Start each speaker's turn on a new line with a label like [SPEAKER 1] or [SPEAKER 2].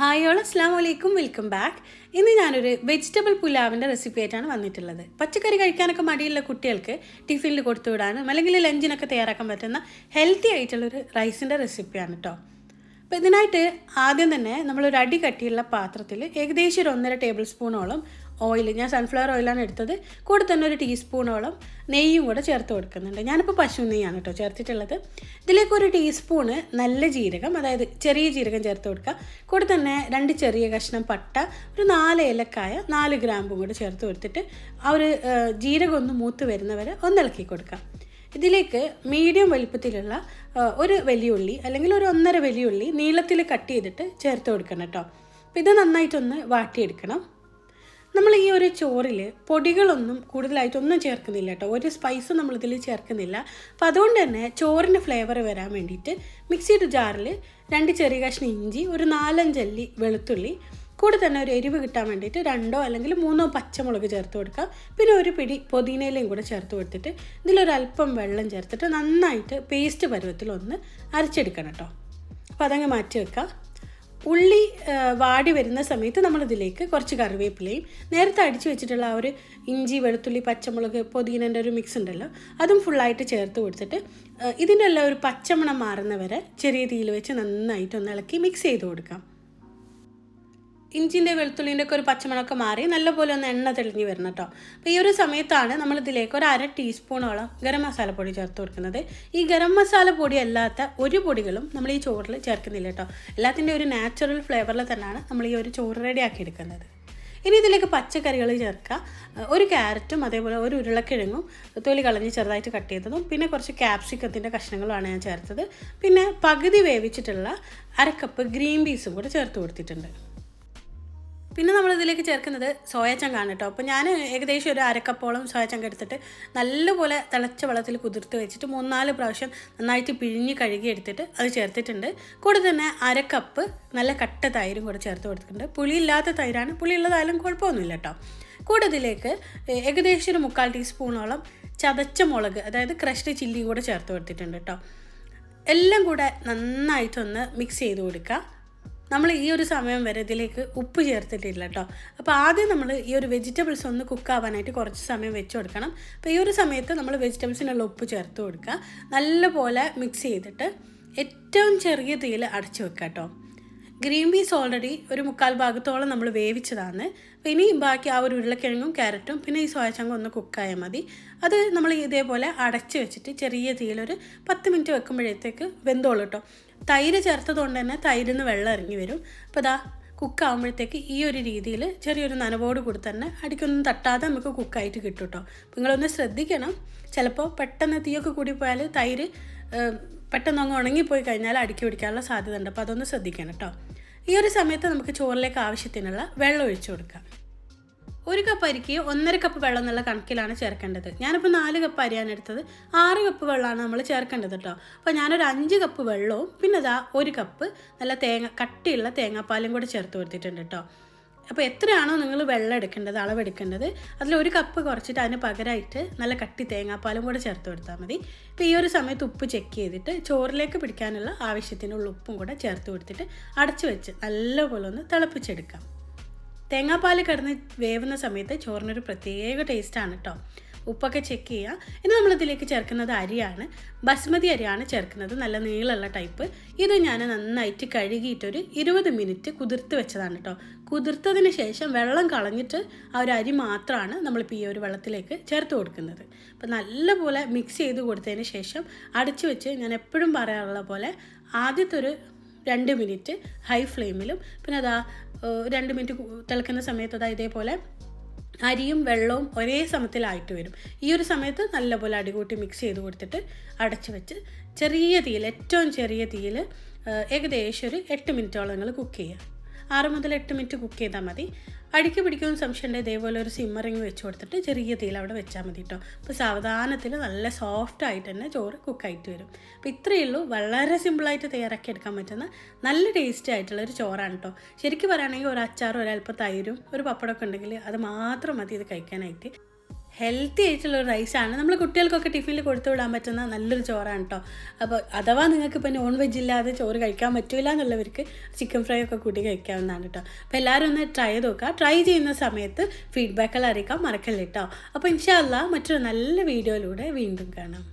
[SPEAKER 1] Hi all അസ്ലാം വലൈക്കും welcome back. ഇന്ന് ഞാനൊരു വെജിറ്റബിൾ പുലാവിന്റെ റെസിപ്പി ആയിട്ടാണ് വന്നിട്ടുള്ളത്. പച്ചക്കറി കഴിക്കാനൊക്കെ മടിയുള്ള കുട്ടികൾക്ക് ടിഫിനിൽ കൊടുത്തു വിടാനും അല്ലെങ്കിൽ ലഞ്ചിനൊക്കെ തയ്യാറാക്കാൻ പറ്റുന്ന ഹെൽത്തി ആയിട്ടുള്ളൊരു റൈസിന്റെ റെസിപ്പിയാണ് കേട്ടോ അപ്പോൾ ഇതിനായിട്ട് ആദ്യം തന്നെ നമ്മളൊരു അടി കട്ടിയുള്ള പാത്രത്തിൽ ഏകദേശം ഒരു ഒന്നര ടേബിൾ സ്പൂണോളം ഓയിൽ ഞാൻ സൺഫ്ലവർ ഓയിലാണ് എടുത്തത്. കൂടെ തന്നെ ഒരു ടീസ്പൂണോളം നെയ്യും കൂടെ ചേർത്ത് കൊടുക്കുന്നുണ്ട്. ഞാനിപ്പോൾ പശു നെയ്യാണ് കേട്ടോ ചേർത്തിട്ടുള്ളത്. ഇതിലേക്ക് ഒരു ടീസ്പൂണ് നല്ല ജീരകം അതായത് ചെറിയ ജീരകം ചേർത്ത് കൊടുക്കുക. കൂടെ തന്നെ രണ്ട് ചെറിയ കഷ്ണം പട്ട ഒരു നാല് ഏലക്കായ നാല് ഗ്രാമ്പും കൂടെ ചേർത്ത് കൊടുത്തിട്ട് ആ ഒരു ജീരകം ഒന്ന് മൂത്ത് വരുന്നവരെ ഒന്നിളക്കി കൊടുക്കാം ഇതിലേക്ക് മീഡിയം വലിപ്പത്തിലുള്ള ഒരു ഒരു വലിയുള്ളി അല്ലെങ്കിൽ ഒരു ഒന്നര വലിയുള്ളി നീളത്തിൽ കട്ട് ചെയ്തിട്ട് ചേർത്ത് കൊടുക്കണം കേട്ടോ അപ്പോൾ ഇത് നന്നായിട്ടൊന്ന് വാട്ടിയെടുക്കണം. ഒരു ചോറിൽ പൊടികളൊന്നും കൂടുതലായിട്ടൊന്നും ചേർക്കുന്നില്ല കേട്ടോ. ഒരു സ്പൈസും നമ്മളിതിൽ ചേർക്കുന്നില്ല. അപ്പം അതുകൊണ്ട് തന്നെ ചോറിന് ഫ്ലേവർ വരാൻ വേണ്ടിയിട്ട് മിക്സിയുടെ ജാറിൽ രണ്ട് ചെറിയ കഷ്ണം ഇഞ്ചി ഒരു നാലഞ്ചല്ലി വെളുത്തുള്ളി കൂടെ തന്നെ ഒരു എരിവ് കിട്ടാൻ വേണ്ടിയിട്ട് രണ്ടോ അല്ലെങ്കിൽ മൂന്നോ പച്ചമുളക് ചേർത്ത് കൊടുക്കുക. പിന്നെ ഒരു പിടി പുതിനയിലയും കൂടെ ചേർത്ത് കൊടുത്തിട്ട് ഇതിലൊരല്പം വെള്ളം ചേർത്തിട്ട് നന്നായിട്ട് പേസ്റ്റ് പരുവത്തിൽ ഒന്ന് അരച്ചെടുക്കണം കേട്ടോ. അപ്പോൾ അതങ്ങ് മാറ്റി വെക്കുക. ഉള്ളി വാടി വരുന്ന സമയത്ത് നമ്മളിതിലേക്ക് കുറച്ച് കറിവേപ്പിലയും നേരത്തെ അടിച്ചു വെച്ചിട്ടുള്ള ആ ഒരു ഇഞ്ചി വെളുത്തുള്ളി പച്ചമുളക് പൊതിനന്റെ ഒരു മിക്സ് ഉണ്ടല്ലോ അതും ഫുള്ളായിട്ട് ചേർത്ത് കൊടുത്തിട്ട് ഇതിന്റെ എല്ലാം ഒരു പച്ചമണം മാറുന്നവരെ ചെറിയ തീയിൽ വെച്ച് നന്നായിട്ടൊന്ന് ഇളക്കി മിക്സ് ചെയ്ത് കൊടുക്കാം. ഇഞ്ചിന്റെ വെളുത്തുള്ളിന്റെ ഒക്കെ ഒരു പച്ചമണമൊക്കെ മാറി നല്ലപോലെ ഒന്ന് എണ്ണ തെളിഞ്ഞ് വരണം കേട്ടോ. അപ്പോൾ ഈ ഒരു സമയത്താണ് നമ്മൾ ഇതിലേക്ക് ഒരു അര ടീസ്പൂണോളം ഗരം മസാലപ്പൊടി പൊടി ചേർത്ത് കൊടുക്കുന്നത്. ഈ ഗരം മസാലപ്പൊടി പൊടി അല്ലാത്ത ഒരു പൊടികളും നമ്മൾ ഈ ചോറിൽ ചേർക്കുന്നില്ല കേട്ടോ. എല്ലാത്തിന്റെ ഒരു നാച്ചുറൽ ഫ്ലേവറിൽ തന്നെയാണ് നമ്മൾ ഈ ഒരു ചോറ് റെഡിയാക്കി എടുക്കുന്നത്. ഇനി ഇതിലേക്ക് പച്ചക്കറികൾ ചേർക്കുക. ഒരു ക്യാരറ്റും അതേപോലെ ഒരു ഉരുളക്കിഴങ്ങും തൊലി കളഞ്ഞ് ചെറുതായിട്ട് കട്ട് ചെയ്തതും പിന്നെ കുറച്ച് ക്യാപ്സിക്കത്തിന്റെ കഷ്ണങ്ങളുമാണ് ഞാൻ ചേർത്തത്. പിന്നെ പകുതി വേവിച്ചിട്ടുള്ള അരക്കപ്പ് ഗ്രീൻ പീസും കൂടെ ചേർത്ത് കൊടുത്തിട്ടുണ്ട്. പിന്നെ നമ്മളിതിലേക്ക് ചേർക്കുന്നത് സോയ ചങ്കാണ് കേട്ടോ. അപ്പോൾ ഞാൻ ഏകദേശം ഒരു അരക്കപ്പോളം സോയ ചങ്ക എടുത്തിട്ട് നല്ലപോലെ തിളച്ച വെള്ളത്തിൽ കുതിർത്ത് വെച്ചിട്ട് മൂന്നാൽ പ്രാവശ്യം നന്നായിട്ട് പിഴിഞ്ഞ് കഴുകി എടുത്തിട്ട് അത് ചേർത്തിട്ടുണ്ട്. കൂടെ തന്നെ അരക്കപ്പ് നല്ല കട്ട തൈരും കൂടെ ചേർത്ത് കൊടുത്തിട്ടുണ്ട്. പുളിയില്ലാത്ത തൈരാണ്. പുളിയുള്ളതായാലും കുഴപ്പമൊന്നുമില്ല കേട്ടോ. കൂടെ ഇതിലേക്ക് ഏകദേശം ഒരു മുക്കാൽ ടീസ്പൂണോളം ചതച്ച മുളക് അതായത് ക്രഷ്ഡ് ചില്ലിയും കൂടെ ചേർത്ത് കൊടുത്തിട്ടുണ്ട് കേട്ടോ. എല്ലാം കൂടെ നന്നായിട്ടൊന്ന് മിക്സ് ചെയ്ത് കൊടുക്കുക. നമ്മൾ ഈ ഒരു സമയം വരെ ഇതിലേക്ക് ഉപ്പ് ചേർത്തിട്ടില്ല കേട്ടോ അപ്പോൾ ആദ്യം നമ്മൾ ഈ ഒരു വെജിറ്റബിൾസ് ഒന്ന് കുക്ക് ആവാനായിട്ട് കുറച്ച് സമയം വെച്ച് കൊടുക്കണം. അപ്പോൾ ഈ ഒരു സമയത്ത് നമ്മൾ വെജിറ്റബിൾസിനുള്ള ഉപ്പ് ചേർത്ത് കൊടുക്കുക. നല്ലപോലെ മിക്സ് ചെയ്തിട്ട് ഏറ്റവും ചെറിയ തീയിൽ അടച്ചു വെക്കുക കേട്ടോ ഗ്രീൻ പീസ് ഓൾറെഡി ഒരു മുക്കാൽ ഭാഗത്തോളം നമ്മൾ വേവിച്ചതാണ്. അപ്പോൾ ഇനി ബാക്കി ആ ഒരു ഉരുളക്കിഴങ്ങും ക്യാരറ്റും പിന്നെ ഈ സോയച്ചങ്കും ഒന്ന് കുക്കായാൽ മതി. അത് നമ്മൾ ഇതേപോലെ അടച്ച് വെച്ചിട്ട് ചെറിയ തീയിലൊരു പത്ത് മിനിറ്റ് വെക്കുമ്പോഴത്തേക്ക് വെന്തോളൂ കേട്ടോ തൈര് ചേർത്തത് കൊണ്ട് തന്നെ തൈരിൽ നിന്ന് വെള്ളം ഇറങ്ങി വരും. അപ്പോൾ ഇതാ കുക്കാകുമ്പോഴത്തേക്ക് ഈ ഒരു രീതിയിൽ ചെറിയൊരു നനവോട് കൂടി തന്നെ അടിക്കൊന്നും തട്ടാതെ നമുക്ക് കുക്കായിട്ട് കിട്ടും കേട്ടോ. നിങ്ങളൊന്ന് ശ്രദ്ധിക്കണം. ചിലപ്പോൾ പെട്ടെന്ന് തീയൊക്കെ കൂടി പോയാൽ തൈര് പെട്ടെന്ന് അങ്ങ് ഉണങ്ങിപ്പോയി കഴിഞ്ഞാൽ അടുക്കി പിടിക്കാനുള്ള സാധ്യത ഉണ്ട് അപ്പോൾ അതൊന്ന് ശ്രദ്ധിക്കണം കേട്ടോ. ഈ ഒരു സമയത്ത് നമുക്ക് ചോറിലേക്ക് ആവശ്യത്തിനുള്ള വെള്ളം ഒഴിച്ചു കൊടുക്കാം. ഒരു കപ്പ് അരിക്ക് ഒന്നര കപ്പ് വെള്ളം എന്നുള്ള കണക്കിലാണ് ചേർക്കേണ്ടത്. ഞാനിപ്പോൾ നാല് കപ്പ് അരിയാണ് എടുത്തത്. ആറ് കപ്പ് വെള്ളമാണ് നമ്മൾ ചേർക്കേണ്ടത് കേട്ടോ അപ്പോൾ ഞാനൊരു അഞ്ച് കപ്പ് വെള്ളവും പിന്നെ അതാ ഒരു കപ്പ് നല്ല തേങ്ങ കട്ടിയുള്ള തേങ്ങാപ്പാലും കൂടെ ചേർത്ത് കൊടുത്തിട്ടുണ്ട് കേട്ടോ അപ്പോൾ എത്രയാണോ നിങ്ങൾ വെള്ളം എടുക്കേണ്ടത് അളവെടുക്കേണ്ടത് അതിൽ ഒരു കപ്പ് കുറച്ചിട്ട് അതിന് പകരമായിട്ട് നല്ല കട്ടി തേങ്ങാപ്പാലും കൂടെ ചേർത്ത് കൊടുത്താൽ മതി. ഇപ്പോൾ ഈ ഒരു സമയത്ത് ഉപ്പ് ചെക്ക് ചെയ്തിട്ട് ചോറിലേക്ക് പിടിക്കാനുള്ള ആവശ്യത്തിനുള്ള ഉപ്പും കൂടെ ചേർത്ത് കൊടുത്തിട്ട് അടച്ചു വെച്ച് നല്ലപോലെ ഒന്ന് തിളപ്പിച്ചെടുക്കാം. തേങ്ങാപ്പാൽ കിടന്ന് വേവുന്ന സമയത്ത് ചോറിനൊരു പ്രത്യേക ടേസ്റ്റാണ് കേട്ടോ ഉപ്പൊക്കെ ചെക്ക് ചെയ്യുക ഇനി നമ്മളിതിലേക്ക് ചേർക്കുന്നത് അരിയാണ്. ബസ്മതി അരിയാണ് ചേർക്കുന്നത്. നല്ല നീളമുള്ള ടൈപ്പ് ഇത് ഞാൻ നന്നായിട്ട് കഴുകിയിട്ടൊരു ഇരുപത് മിനിറ്റ് കുതിർത്ത് വെച്ചതാണ് കേട്ടോ കുതിർത്തതിന് ശേഷം വെള്ളം കളഞ്ഞിട്ട് ആ ഒരു അരി മാത്രമാണ് നമ്മളിപ്പോൾ ഈ ഒരു വെള്ളത്തിലേക്ക് ചേർത്ത് കൊടുക്കുന്നത്. അപ്പോൾ നല്ലപോലെ മിക്സ് ചെയ്ത് കൊടുത്തതിന് ശേഷം അടച്ചു വെച്ച് ഞാൻ എപ്പോഴും പറയാറുള്ള പോലെ ആദ്യത്തെ ഒരു രണ്ട് മിനിറ്റ് ഹൈ ഫ്ലെയിമിലും പിന്നെ അതാ രണ്ട് മിനിറ്റ് തിളക്കുന്ന സമയത്ത് അതാ ഇതേപോലെ അരിയും വെള്ളവും ഒരേ സമയത്തിലായിട്ട് വരും. ഈ ഒരു സമയത്ത് നല്ലപോലെ അടികൂട്ടി മിക്സ് ചെയ്ത് കൊടുത്തിട്ട് അടച്ചു വെച്ച് ചെറിയ തീയിൽ ഏറ്റവും ചെറിയ തീയിൽ ഏകദേശം ഒരു എട്ട് മിനിറ്റോളം നിങ്ങൾ കുക്ക് ചെയ്യുക. ആറ് മുതൽ എട്ട് മിനിറ്റ് കുക്ക് ചെയ്താൽ മതി. അടിക്ക് പിടിക്കുന്ന സംശയമുണ്ട്. ഇതേപോലെ ഒരു സിമ്മറിങ് വെച്ച് കൊടുത്തിട്ട് ചെറിയ തീയിൽ അവിടെ വെച്ചാൽ മതി കേട്ടോ അപ്പോൾ സാവധാനത്തിൽ നല്ല സോഫ്റ്റ് ആയിട്ട് തന്നെ ചോറ് കുക്കായിട്ട് വരും. അപ്പോൾ ഇത്രയേ ഉള്ളൂ. വളരെ സിമ്പിളായിട്ട് തയ്യാറാക്കി എടുക്കാൻ പറ്റുന്ന നല്ല ടേസ്റ്റി ആയിട്ടുള്ള ഒരു ചോറാണ് കേട്ടോ ശരിക്കും പറയുകയാണെങ്കിൽ ഒരു അച്ചാറും ഒരല്പം തൈരും ഒരു പപ്പടമൊക്കെ ഉണ്ടെങ്കിൽ അത് മാത്രം മതി ഇത് കഴിക്കാനായിട്ട്. ഹെൽത്തി ആയിട്ടുള്ള റൈസാണ് നമ്മൾ കുട്ടികൾക്കൊക്കെ ടിഫിനിൽ കൊടുത്തു വിടാൻ പറ്റുന്ന നല്ലൊരു ചോറാണ് കേട്ടോ അപ്പോൾ അഥവാ നിങ്ങൾക്ക് ഇപ്പോൾ നോൺ വെജ് ഇല്ലാതെ ചോറ് കഴിക്കാൻ പറ്റില്ല എന്നുള്ളവർക്ക് ചിക്കൻ ഫ്രൈ ഒക്കെ കൂട്ടി കഴിക്കാവുന്നതാണ് കേട്ടോ അപ്പോൾ എല്ലാവരും ഒന്ന് ട്രൈ ചെയ്ത് നോക്കുക. ട്രൈ ചെയ്യുന്ന സമയത്ത് ഫീഡ്ബാക്കുകൾ അറിയിക്കാൻ മറക്കല്ല കേട്ടോ അപ്പോൾ ഇൻഷാല്ല മറ്റൊരു നല്ല വീഡിയോയിലൂടെ വീണ്ടും കാണാം.